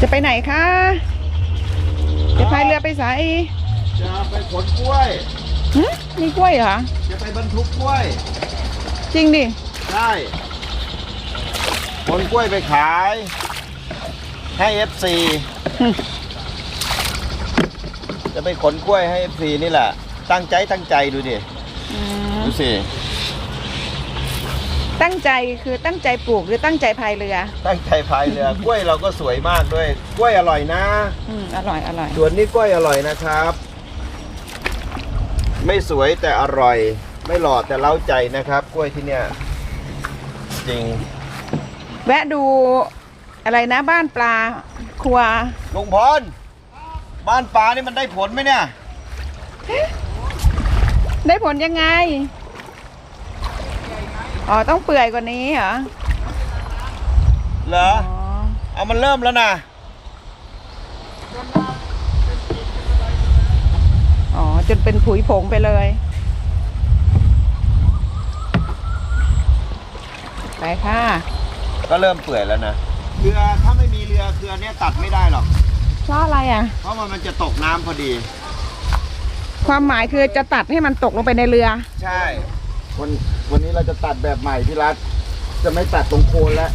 จะไปไหนคะ จะพายเรือไปใส่จะไปขนกล้วยหึมีกล้วยเหรอ จะไปบรรทุกกล้วย จริงดิ ใช่ขนกล้วยไปขาย ให้ FC จะไปขนกล้วยให้ FC นี่แหละ ตั้งใจตั้งใจดูดิอืมดูสิ ตั้งใจคือตั้งใจปลูกหรือตั้งใจพายเรือ ตั้งใจพายเรือกล้วยเราก็สวยมากด้วย กล้วยอร่อยนะอืมอร่อยอร่อยสวนนี้กล้วยอร่อยนะครับ ไม่สวยแต่อร่อย ไม่หล่อแต่เล้าใจนะครับ กล้วยที่เนี่ย จริง แวะดูอะไรนะบ้านปลาครัวลุงพรบ้านปลานี่มันได้ผลไหมเนี่ย ได้ผลยังไง อ๋อต้องเปื่อยกว่านี้เหรอเหรอ อ๋อเอามันเริ่มแล้วนะ อ๋อจนเป็นผุยผงไปเลยไปค่ะก็เริ่มเปื่อยแล้วนะ เรือถ้าไม่มีเรือเรือเนี้ยตัดไม่ได้หรอก เพราะอะไรอะ เพราะมันมันจะตกน้ำพอดี ความหมายคือจะตัดให้มันตกลงไปในเรือ ใช่ วันวันนี้เราจะตัดแบบใหม่พี่รัฐจะไม่ตัดตรงโคนแล้ว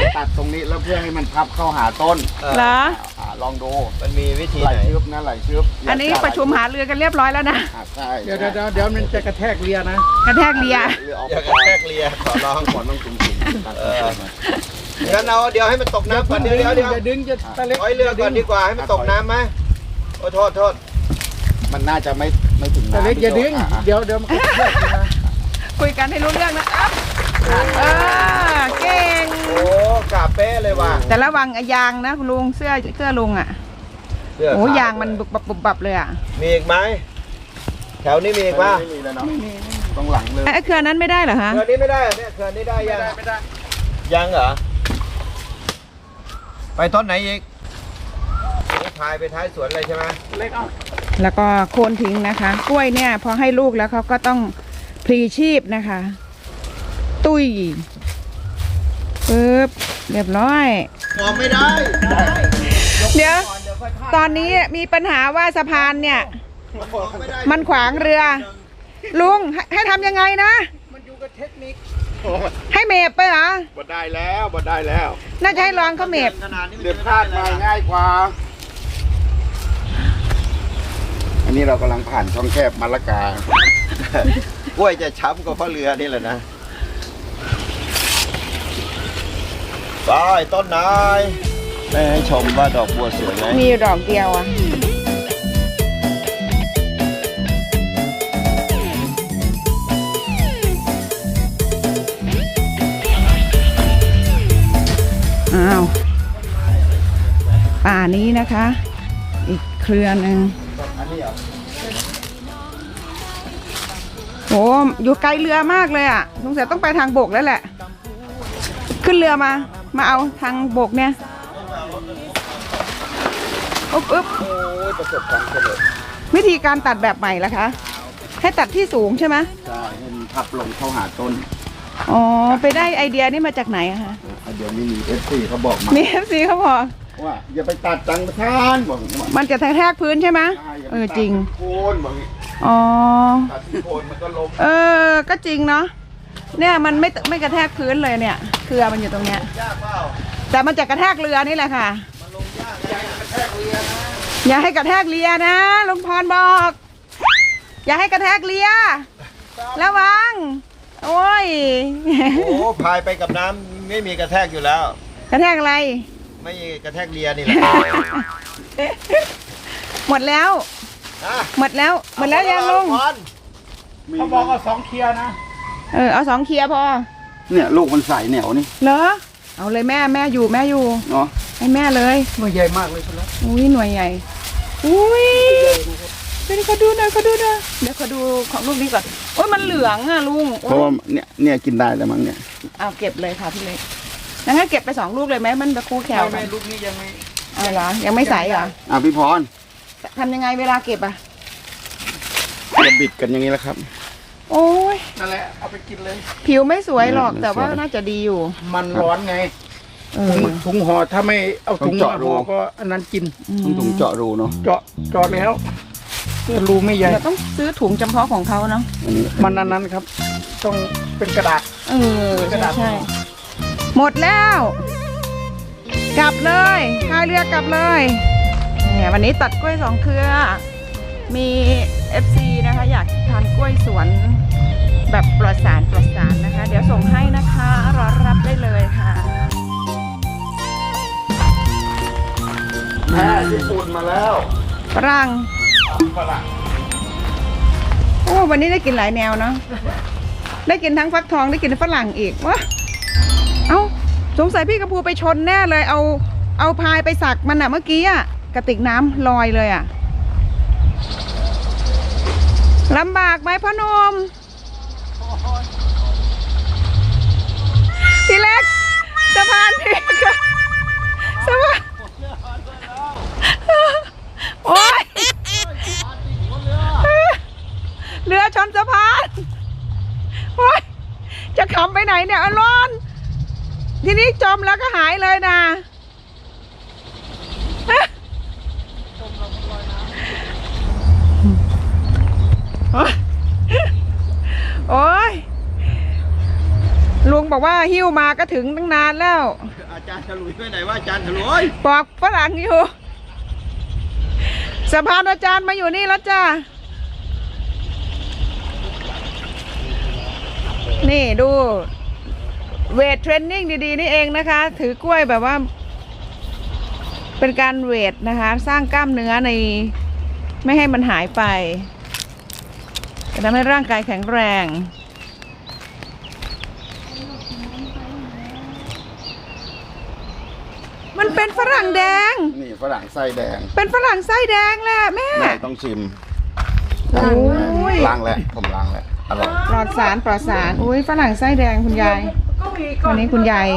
จะตัดตรงนี้แล้วเพื่อให้มันพับเข้าหาต้นเหรออ่าลองดูมันมีวิธีไหลไหนชึบนะไหลชึบอันนี้ประชุมหาเรือกันเรียบร้อยแล้วนะอะใช่เดี๋ยวเดี๋ยวเดี๋ยวเดี๋ยวมันจะกระแทกเรียนะ กระแทกเรือเรือออกอย่ากระแทกเรือขอร้องก่อนต้องจุ่มจุ่มตัดเอองั้นเอาเดี๋ยวให้มันตกน้ำก่อนเดี๋ยวเดี๋ยวเดี๋ยวอย่าดึงจะตะเล็กถอยเรือก่อนดีกว่าให้มันตกน้ำไหมโอ้โทษโทษมันน่าจะไม่ไม่ถึงตะน้ำเล็กอย่าดึงอะอะเดี๋ยวเดี๋ยวมันกระแทกนะ คุยกันให้รู้เรื่องนะเออเก่ง โอ้กาเป้เลยว่ะแต่ระวังยางนะคุณลุงเสื้อเสื้อลุงอะเสื้อโอ้ขวยางมันบุบบับบุบบับเลยอะมีอีกไหมแถวนี้มีอีกป่ะไม่มีแล้วเนาะตรงหลังเลยไอ้เครือนั้นไม่ได้เหรอฮะเขื่อนนี้ไม่ได้เหรอเนี่ยเขื่อนนี้ได้ยังไม่ได้ยังเหรอไปต้นไหนอีกนี่พายไปท้ายสวนเลยใช่ไหมเล็กเอาแล้วก็โค่นทิ้งนะคะ กล้วยเนี่ยพอให้ลูกแล้วเขาก็ต้อง พลีชีพนะคะ ตุ้ยปึ๊บเรียบร้อยมองไม่ได้เดี๋ยว ตอนนี้มีปัญหาว่าสะพานเนี่ยมองไม่ได้มันขวางเรือ ลุงให้ให้ทำยังไงนะ มันอยู่กับเทคนิคให้เมบไปเหรอ บ่ได้แล้วบ่ได้แล้วน่าจะให้ลองเขาเมบขนาดนี้มันเดือดพลาดมาง่ายกว่า อันนี้เรากำลังผ่านช่องแคบมะละกา กล้วยจะช้ำก็เพราะเรือนี่แหละนะไปต้นไหนแม่ให้ชมว่าดอกบัวสวยไหมมีอยู่ดอกเดียวอะ อ้าว ป่านี้นะคะ อีกเครือหนึ่ง โอ้อยู่ไกลเรือมากเลยอะสงสัยต้องไปทางบกแล้วแหละ ขึ้นเรือมา มาเอาทางบกเนี่ยอุ๊บอุ๊บโอ้ยประสบความสำเร็จวิธีการตัดแบบใหม่ละคะ ให้ตัดที่สูงใช่ไหมใช่ให้มันพับลงเข้าหาต้น อ๋อ ไปได้ไอเดียนี่มาจากไหนอะคะเดี๋ยวนี้มีเอฟซีเขาบอกมา มีเอฟซีเขาบอก ว่าอย่าไปตัดจังท่านบอกว่ามันจะแทกพื้นใช่ไหมใช่ย่าเอไปอตัดจริงโคนบอกงี้ อ๋อ ตัดที่โคนมันก็ล้มเออ ก็จริงเนาะ เนี่ยมันไม่ไม่กระแทกพื้นเลยเนี่ย เครือมันอยู่ตรงเนี้ย ยากเปล่าแต่มันจะกระแทกเรือนี่แหละค่ะอย่าให้กระแทกเรือนะ ลุงพรบอก อย่าให้กระแทกเรือระวัง โอ้ย โอ้พายไปกับน้ำไม่มีกระแทกอยู่แล้ว กระแทกอะไร ไม่กระแทกเรือนี่แหละ หมดแล้วอะ หมดแล้วหมดแล้วยังลุงพรมีเขาบอกเอาสองเคลียร์นะเออเอาสองเคลียร์พอ เนี่ยลูกมันใสเหนียวนี่เหรอเอาเลยแม่แม่อยู่แม่อยู่เนาะให้แม่เลยหน่วยใหญ่มากเลยคุณละอุ้ยหน่วยใหญ่อุ้ยเดี๋ยวเขาดูหน่อยเขาดูหน่อยเดี๋ยวเขาดูของลูกนี้ก่อนโอ้ยมันเหลืองอะลุงเพราะว่าเนี่ยเนี่ยกินได้แล้วมั้งเนี่ยเอาเก็บเลยค่ะพี่เล็กงั้นเก็บไปสองลูกเลยไหมมันจะคู่แควไม่กัไม่นลูกนี้ยังไม่เอาเหรอยังไม่ใสเหรออะพี่พร ทำยังไงเวลาเก็บอะ จะบิดกันอย่างนี้แหล้วครับ โอ้ยนั่นแหละเอาไปกินเลย ผิวไม่สวยหรอกไม่แต่ว่าสวยน่าจะดีอยู่ มันร้อนไงเอถุองถุงห่อถ้าไม่เอาถุงต้องมาเจาะรู ห่อก็อันนั้นกิน ต้องถุงเจาะรูเนาะเจาะเจาะแล้วแต่รูไม่ใหญ่ เดี๋ยวต้องซื้อถุงจำเพาะของเขาเนาะอันนี้มันอันนั้นครับ ต้องเป็นกระดาษ เออกระใช่ดาษใช่หมดแล้ว กลับเลยพายเรือกลับเลย เนี่ยวันนี้ตัดกล้วยสองเครือ มี FC นะคะ อยากทานกล้วยสวนแบบปลอดสารปลอดสารนะคะ เดี๋ยวส่งให้นะคะรอรับได้เลยค่ะแพ้ญี่ปุ่นมาแล้วฝรั่งฝรั่งโอ้วันนี้ได้กินหลายแนวเนาะได้กินทั้งฟักทองได้กินฝรั่งอีกวะเอ้าสงสัยพี่กระพูไปชนแน่เลยเอาเอาพายไปสักมันอะเมื่อกี้อะ กระติกน้ำลอยเลยอะลำบากไหมพ่อนมพี่เล็กสะพานพี่ค่ะสะพานโอ๊ยเรือชนสะพานโอ๊ยจะขำไปไหนเนี่ยอรอน ทีนี้จมแล้วก็หายเลยนะ โอ๊ยโอ้ยลุงบอกว่าหิ้วมาก็ถึงตั้งนานแล้ว อาจารย์ฉลุยไปไหนว่าอาจารย์ฉลุยบอกฝรั่งอยู่สะพานอาจารย์มาอยู่นี่แล้วจ้านี่ดู เวทเทรนนิ่งดีๆ นี่เองนะคะ ถือกล้วยแบบว่า เป็นการเวทนะคะ สร้างกล้ามเนื้อใน ไม่ให้มันหายไปจะ ทำให้ร่างกายแข็งแรง มันเป็นฝรั่งแดง นี่ฝรั่งไส้แดงเป็นฝรั่งไส้แดงแหละแม่ แม่ต้องชิมโอ้ย ล้างแล้วผมล้างแล้วอร่อยปลอดสารปลอดสารอุ้ยฝรั่งไส้แดงคุณยายวันนี้คุณยาย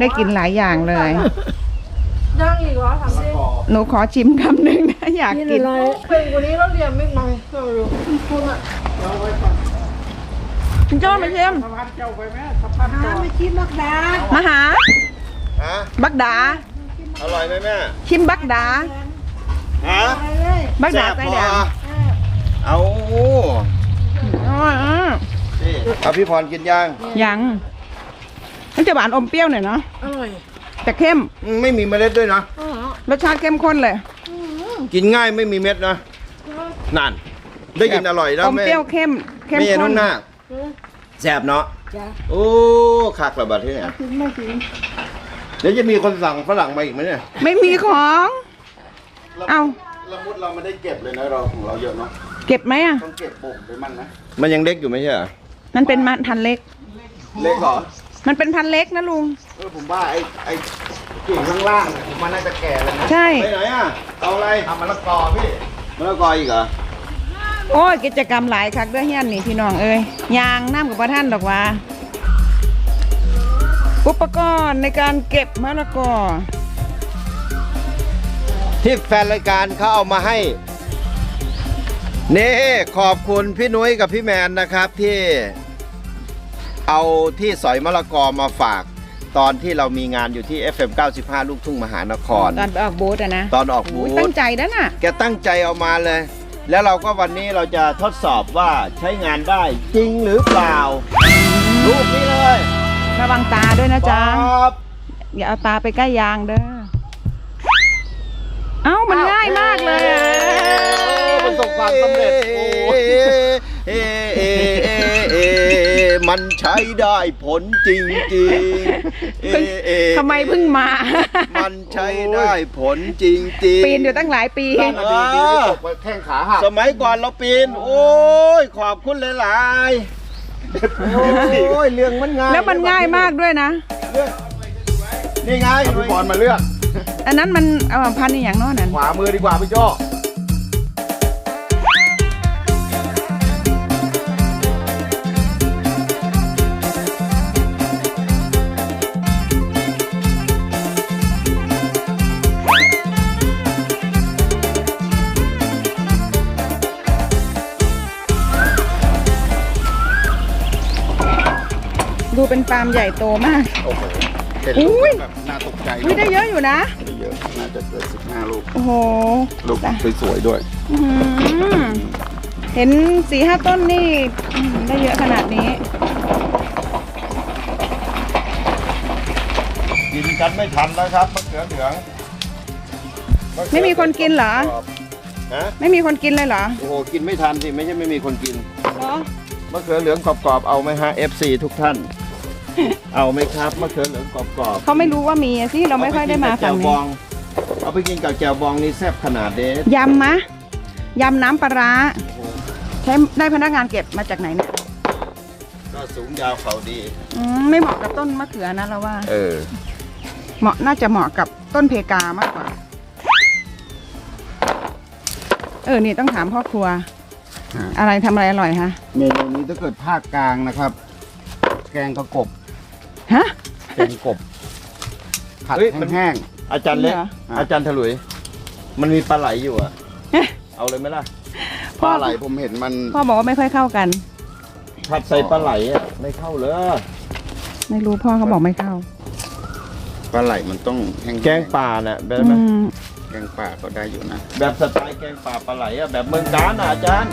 ได้กินหลายอย่างเลย ยังอีกเหรอถามสิหนูขอชิมคำหนึ่งนะอยากกินกินอะไรเป็นกว่านี้แล้วเรียนไม่มาไม่รู้คุณอะ คุณโจ้มาชิมสะพานเจ้าไปไหมสะพานเจ้าไม่คิดนักดามาหาฮะบักดา อร่อยไหมแม่ชิมบักดาฮะอะไรเลยบักดาไส้แดงเอาอ๋ออ๋อนี่เอาพี่พรกินยังยังมันจะหวานอมเปรี้ยวหน่อยเนาะอร่อยแต่เข้มอืมไม่มีเมล็ดด้วยนะอ๋อรสชาติเข้มข้นเลย กินง่ายไม่มีเม็ดนะนั่น ได้ยินอร่อยแล้วอมแม่เปรี้ยวเข้มเข้มไม่เย็นข้นุ่นนหน้าแซ่บเนาะจ้ะโอ้คักระบาดที่เนี่ยกินไม่กินเดี๋ยวจะมีคนสั่งฝรั่งมาอีกไหมเนี่ยไม่มีของ เอ้าละมุดเราไม่ได้เก็บเลยนะเราของเราเยอะเนาะเก็บไหมอะ ต้องเก็บปุ่มไปมั่งนะมันยังเล็กอยู่ไม่ใช่เหรอมันเป็นมันพันเล็ก เล็กเหรอมันเป็นพันเล็กนะลุง เออผมว่าไอ้ไอ้กิ่งข้างล่างเนี่ยมันน่าจะแก่แล้วนะใช่ ไปไหนอะเอาอะไรทำมะละกอพี่มะละกออีกเหรอ โอ้ยกิจกรรมหลายคักเด้อเฮียนนี่พี่น้องเอ้ยยางน้ำกับประท่านดอกว่า อุปกรณ์ในการเก็บมะละกอที่แฟนรายการเขาเอามาให้ นี่ขอบคุณพี่นุ้ยกับพี่แมนนะครับที่เอาที่สอยมะละกอมาฝาก ตอนที่เรามีงานอยู่ที่ FM 95 ลูกทุ่งมหานคร ตอนไปออกบูธอะนะ ตอนออกบูโยธตั้งใจนะน่ะ แกตั้งใจเอามาเลย แล้วเราก็วันนี้เราจะทดสอบว่าใช้งานได้จริงหรือเปล่ารูปนี้เลยระวังตาด้วยนะจ๊ะปั๊บอย่าเอาตาไปใกล้ยางเด้อเอ้ามันง่ายมากเลยอะ ประสบความสำเร็จโอ้ยเอ๊ะเอ๊ะเอ๊ะเอ๊ะ มันใช้ได้ผลจริงจริงๆเพิ่งเอ๊ะเอ๊ะทำไมเพิ่งมา มันใช้ได้ผลจริงจริงปีนอยู่ตั้งหลายปีดีดีที่ตกไปแข้งขาหักสมัยก่อนเราปีน โอ้ยขอบคุณหลายๆโอ้ยเรื่องมันง่ายแล้วมันง่ายมากด้วยนะนี่ไงเอาพี่พรมาเลือก อันนั้นมันเอาพันนี่อย่างโน้นนั่นขวามือดีกว่าพี่โจ้ ดูเป็นฟาร์มใหญ่โตมาก โอ้โหเห็นอุ้ลูยกแบบน่าตกใจอุ้ยได้เยอะอยู่นะ ได้เยอะ น่าจะเกินสิบห้าลูก โอ้โหลูกสวยๆด้วย อื้อหือเห็นสี่ห้าต้นนี่อื้อหือได้เยอะขนาดนี้ กินกันไม่ทันแล้วครับมะเขือเหลืองะเขือไม่มีคนกินเหรอ ฮะไม่มีคนกินเลยเหรอโอ้โหกินไม่ทันสิไม่ใช่ไม่มีคนกิน เหรอมะเขือเหลืองกรอบๆ เอาไหมฮะ FC ทุกท่าน เอาไหมครับมะเขือเหลืองกรอบๆเขาไม่รู้ว่ามีอะสิเราไม่ค่อยได้มาฝั่งเอปกินกับแจ่วบนี้องเอาไปกินกับแจ่วบองนี่แซ่บขนาดเด็ดยำมะยำน้ำปลาร้าใช้ได้พนักงานเก็บมาจากไหนเนี่ยก็สูงยาวเขาดีอืมไม่เหมาะกับต้นมะเขือนะเราว่า เออ เหมาะน่าจะเหมาะกับต้นเพกามากกว่า เออนี่ต้องถามพ่อครัวฮะอะไรทำอะไรอร่อยฮะเมนูนี้ถ้าเกิดภาคกลางนะครับ แกงกระกบฮะ แกงกบผัดเฮ้ยมัน แห้งอาจารย์เล็ก จริงเหรอ อาจารย์ถลุย มันมีปลาไหลอยู่อะเอ๊ะเอาเลยไหมล่ะ ๆปลาไหลผมเห็นมันพ่อบอกว่าไม่ค่อยเข้ากัน ผัดใส่ปลาไหลอะไม่เข้าเลย ไม่รู้พ่อเขาบอกไม่เข้าปลาไหลมันต้องแห้งๆแกงป่าน่ะแบบไหมอืมแกงป่าก็ได้อยู่นะ แบบสไตล์แกงป่าปลาไหลอะแบบเมืองกาญอะอาจารย์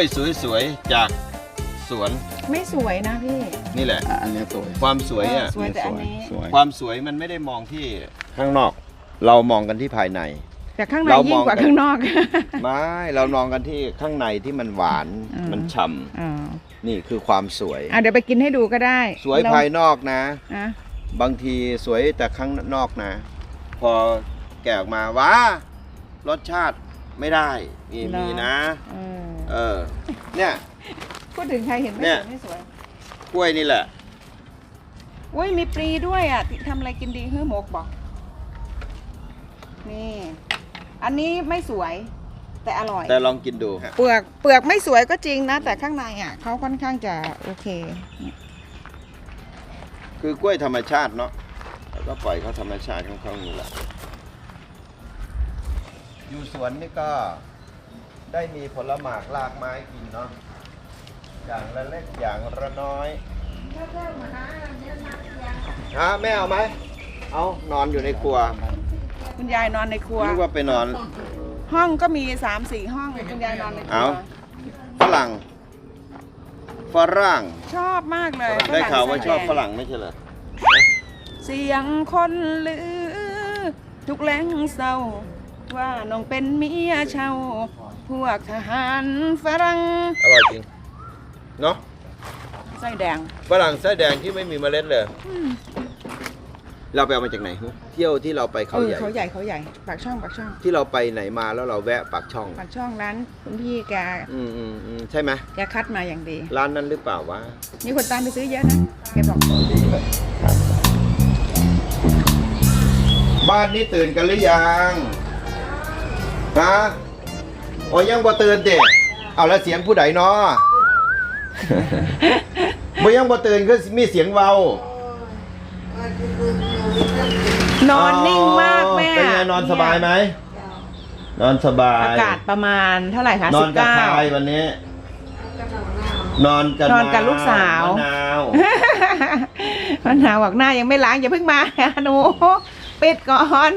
วยสวยๆ จากสวนไม่สวยนะพี่ นี่แหละ อะอันเนี้ยสวยความสวยอะเออสวย แต่อันนี้ สวยความสวยมันไม่ได้มองที่ข้างนอก เรามองกันที่ภายใน แต่ข้างในเรามองยิ่งกว่าข้างนอก ไม่เรามองกันที่ข้างในที่มันหวานอืม มันฉ่อ่าำนี่คือความสวย อะเดี๋ยวไปกินให้ดูก็ได้สวยเรภายนอกนะ อะบางทีสวยแต่ข้างนอกนะ พอแกะออกมาว้ารสชาติ ไม่ได้มีมีนะเออเออเนี่ยพูดถึงใครเห็นไม่เนี่สยวยไม่สวยกล้วยนี่แหละอุ้ยมีปลีด้วยอะติทำอะไรกินดีฮื้อหมกบอก นี่ อันนี้ไม่สวย แต่อร่อย แต่ลองกินดู เปลือกเปลือกไม่สวยก็จริงนะ แต่ข้างในอะเขาค่อนข้างจะโอเค คือกล้วยธรรมชาติเนาะแล้วก็ปล่อยเขาธรรมชาติของเขานี่แหละ อยู่สวนนี่ก็ได้มีผลหมากลากไม้กินเนาะอย่างละเล็กอย่างละน้อยฮะแม่เอาไหมเอานอนอยู่ในครัวคุณยายนอนในครัวนึกว่าไปนอน ห้องก็มีสามสี่ห้องคุณยายนอนในครัเอาวฝรั่งฝรั่งชอบมากเลยได้ข่าวว่าชอบแสดงฝรั่งไม่ใช่เหรอเสียงคนลือ ทุกแรงเศร้า ว่าน้องเป็นเมียเช่าพวกทหารฝรั่งอร่อยจริง เนาะไส้แดงฝรั่งไส้แดงที่ไม่มีเมล็ดเลยเราไปเอามาจากไหนฮะเที่ยวที่เราไปเขาเออใหญ่ เขาใหญ่เขาใหญ่ปากช่องปากช่องที่เราไปไหนมาแล้วเราแวะปากช่อง ปากช่องร้านคุณพี่แกอืมอืมอืมใช่ไหมแกคัดมาอย่างดี ร้านนั้นหรือเปล่าวะมีคนตามไปซื้อเยอะนะแกบอกบ้านนี้ตื่นกันหรือยัง ฮะโอ้ยังบ่ตื่นเด็กเอาแล้วเสียงผู้ใดเนาะ บ่ยังบ่ตื่นคือมีเสียงเว้านอนนิ่งมากแม่เป็นไงนอนสบายไหม นอนสบาย อากาศประมาณเท่าไหร่คะนอสินบกับเก้าใครวันนี้ นอนกับนอนกับลูกสาวมะนาวปัญหาบอกหน้ายังไม่ล้างอย่าเพิ่งมาหนูปิดก่อน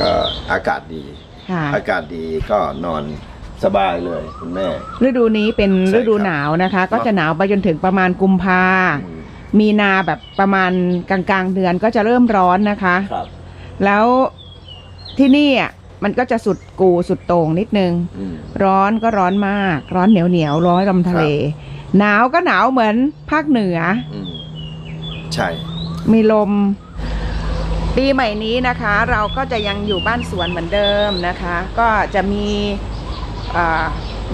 ก็อากาศดี ค่ะอากาศดีก็นอนสบายเลยคุณแม่ ฤดูนี้เป็นใช่ฤดูครับหนาวนะคะ ก็เนอะจะหนาวไปจนถึงประมาณกุมภาอืมมีนาแบบประมาณกลางๆเดือนก็จะเริ่มร้อนนะคะ ครับ แล้วที่นี่อะมันก็จะสุดกูสุดโต่งนิดนึง อืม ร้อนก็ร้อนมาก ร้อนเหนียวเหนียวๆร้อนลมทะเล หนาวก็หนาวเหมือนภาคเหนือ อืมใช่ มีลม ปีใหม่นี้นะคะเราก็จะยังอยู่บ้านสวนเหมือนเดิมนะคะ ก็จะมีอ่า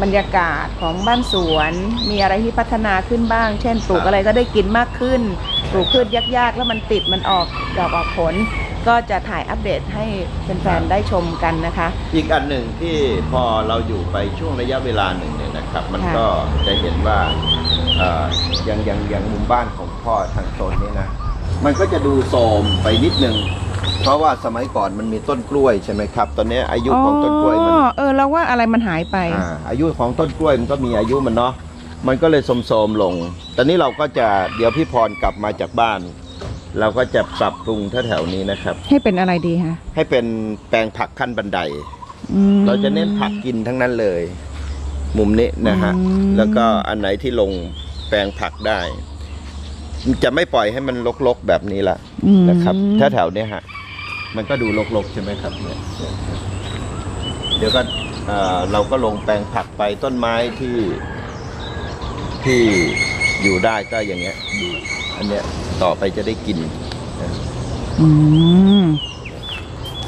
บรรยากาศของบ้านสวนมีอะไรที่พัฒนาขึ้นบ้าง เช่นปลูกอะไรก็ได้กินมากขึ้น ปลูกพืชยากๆ แล้วมันติดมันออกดอกออกผล ก็จะถ่ายอัปเดตให้แฟนๆได้ชมกันนะคะ อีกอันหนึ่งที่พอเราอยู่ไปช่วงระยะเวลาหนึ่งเนี่ยนะครับนะครับมันค่ะก็จะเห็นว่าเอ่อยังยังยังมุมบ้านของพ่อทางโซนนี้นะ มันก็จะดูโทรมไปนิดนึง เพราะว่าสมัยก่อนมันมีต้นกล้วยใช่ไหมครับ ตอนนี้อายุของต้นกล้วยมันอ๋อเออเราว่าอะไรมันหายไปอ่าอายุของต้นกล้วยมันก็มีอายุมันเนาะมันก็เลยโทรมๆลง ตอนนี้เราก็จะเดี๋ยวพี่พรกลับมาจากบ้าน เราก็จะปรับปรุงแถวๆนี้นะครับ ให้เป็นอะไรดีคะให้เป็นแปลงผักขั้นบันได อืม เราจะเน้นผักกินทั้งนั้นเลย มุมนี้นะฮะ อืม แล้วก็อันไหนที่ลงแปลงผักได้ จะไม่ปล่อยให้มันรกๆแบบนี้ละอืมนะครับแถวๆเนี้ยฮะ มันก็ดูรกๆใช่ไหมครับเนี่ยเนี่ยเดี๋ยวก็เอ่อเราก็ลงแปลงผักไปต้นไม้ที่ที่อยู่ได้ก็อย่างเงี้ยดูอันเนี้ยต่อไปจะได้กินนะอืม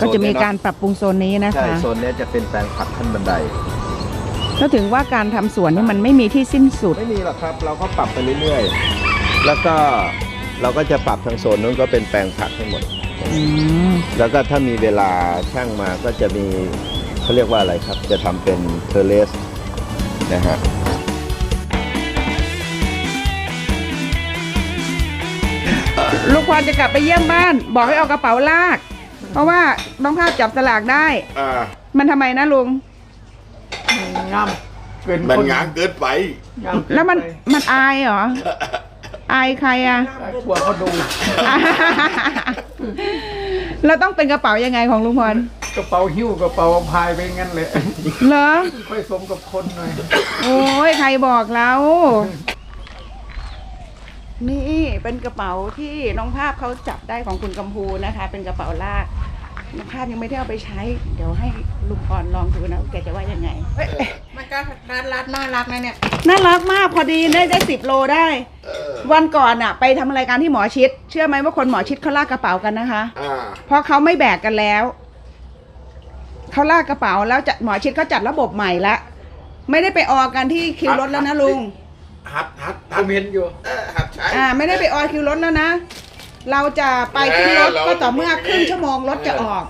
ก็จะมีการปรับปรุงโซนนี้นะใช่คะโซนเนี้ยจะเป็นแปลงผักขั้นบันได ก็ถึงว่าการทำสวนนี่มันไม่มีที่สิ้นสุด ไม่มีหรอกครับ เราก็ปรับไปเรื่อยๆ แล้วก็เราก็จะปรับทางโซนนู้นก็เป็นแปลงผักให้หมด อืมแล้วก็ถ้ามีเวลาช่างมาก็จะมีเขาเรียกว่าอะไรครับ จะทำเป็นเทเลสนะฮะ ลูกพรจะกลับไปเยี่ยมบ้าน บอกให้เอากระเป๋าลาก เพราะว่าน้องภาพจับสลากได้ อ่า มันทำไมนะลุง งามเกินมันคนง้างเกินไปงามเกิแล้วมันไปมันอายเหรอ อายใครอะกลัวเขาดูเราต้องเป็นกระเป๋ายังไงของลุงพรกระเป๋าหิ้วกระเป๋าพายไปงั้นเลยเหรอ ค่อยสมกับคนหน่อยโอ้ยใครบอกเรานี่เป็นกระเป๋าที่น้องภาพเขาจับได้ของคุณกัมพูนะคะ เป็นกระเป๋าลากน้องภาพยังไม่ได้เอาไปใช้ เดี๋ยวให้ลุงพรลองดูนะว่าแกจะว่ายังไง เอ้ยมันก็รัดรัดน่ารักนะเนี่ย น่ารักมากพอดีได้ได้สิบโลได้ วันก่อนอะไปทำรายการที่หมอชิด เชื่อไหมว่าคนหมอชิดเขาลากกระเป๋ากันนะคะ อ่า เพราะเขาไม่แบกกันแล้วเขาลากกระเป๋าแล้วจัดหมอชิดเขาจัดระบบใหม่ละไม่ได้ไปออกันที่คิวรถแล้วนะลุง ฮัดฮัดผฮัดมเห็นอยู่ เออฮัดใช้อ่า ไม่ได้ไปออคิวรถแล้วนะ เราจะไปขึ้นรถเออเราก็ต่อเมื่อครึ่งชั่วโมงรถจะออก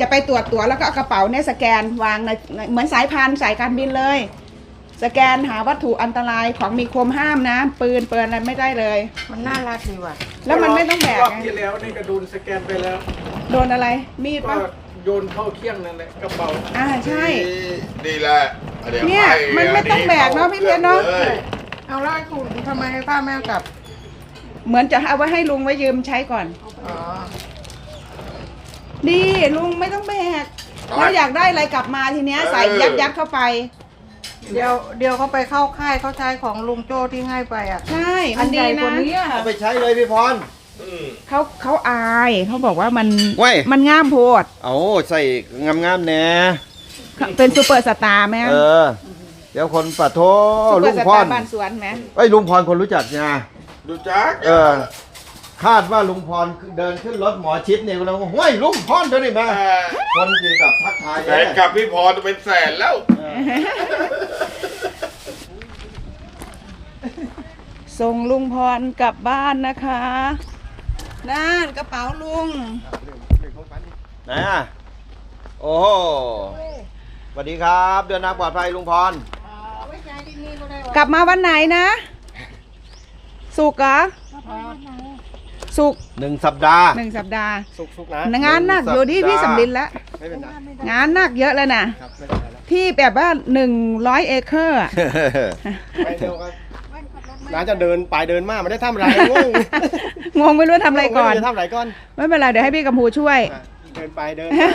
จะไปตรวจตั๋วแล้วก็เอากระเป๋าเนี่ยสแกนวางในในเหมือนสายพานสายการบินเลย สแกนหาวัตถุอันตรายของมีคมห้ามนะ ปืนเปินอะไรไม่ได้เลย มันน่ารักดีว่ะแล้วมันไม่ต้องแบกรอบไงที่แล้วนี่ก็โดนสแกนไปแล้ว โดนอะไรมีดก็ปะโยนเข้าเที่ยงนั่นแหละกระเป๋าอ่าใช่ดีแหละดี๋วเนี่ยให้มันไม่ต้องแบกเนอะพี่เพชรเนอะลยเอาแล้วไอ้คุณทำไมป้าแม่เอากลับ เหมือนจะเอาไว้ให้ลุงไว้ยืมใช้ก่อน อ๋อ ดีลุงไม่ต้องแบกแล้วอยากได้อะไรกลับมาทีเนี้ยใส่ยัดยัดเข้าไป เดี๋ยวเดี๋ยวเขาไปเข้าค่ายเขาใช้ของลุงโจ้ที่ให้ไปอะใช่อัมันนใหดีญ่กนะว่านี้อะเอาไปใช้เลยพี่พร เขาเขาอายเขาบอกว่ามันเว้ย มันง่ามโพดเอาใส่งามๆแน่เป็นซูเปอร์สตาร์ไหมเออ เดี๋ยวคนปะโทซูเปลุอร์งสพตารร์บ้านสวนไหมไอ้ยลุงพรคนรู้จักไงดูจักเออ คาดว่าลุงพรเดินขึ้นรถหมอชิดเนี่ยเราห้วยลุงพรเดินนี่มาเออคนที่แบบทักทายแสนกับพี่พรเป็นแสนแล้ว ส่งลุงพรกลับบ้านนะคะนั่นกระเป๋าลุงไหนอะโอ้โหสวัสดีครับ เดินทางปลอดภัยลุงพรกลับมาวันไหนนะ สุกร์เหรอ สุกร์หนึ่งสัปดาห์ หนึ่งสัปดาห์ สุกๆนะ งานหนักอยู่ที่พี่สำลินแล้วไม่เป็นไรงานหนักเยอะเลยนะที่แบบว่าหนึ่งร้อยเอเคอร์อะ ไปเร็วครับน้าจะเดินไปเดินมาไม่ได้ทำอะไรงงงงไม่รู้ทำอะไรก่อน ม่จะทำอะไรก่อนไม่เป็นไรเดี๋ยวให้พี่กัมพูช่วยเดินไปเดินมา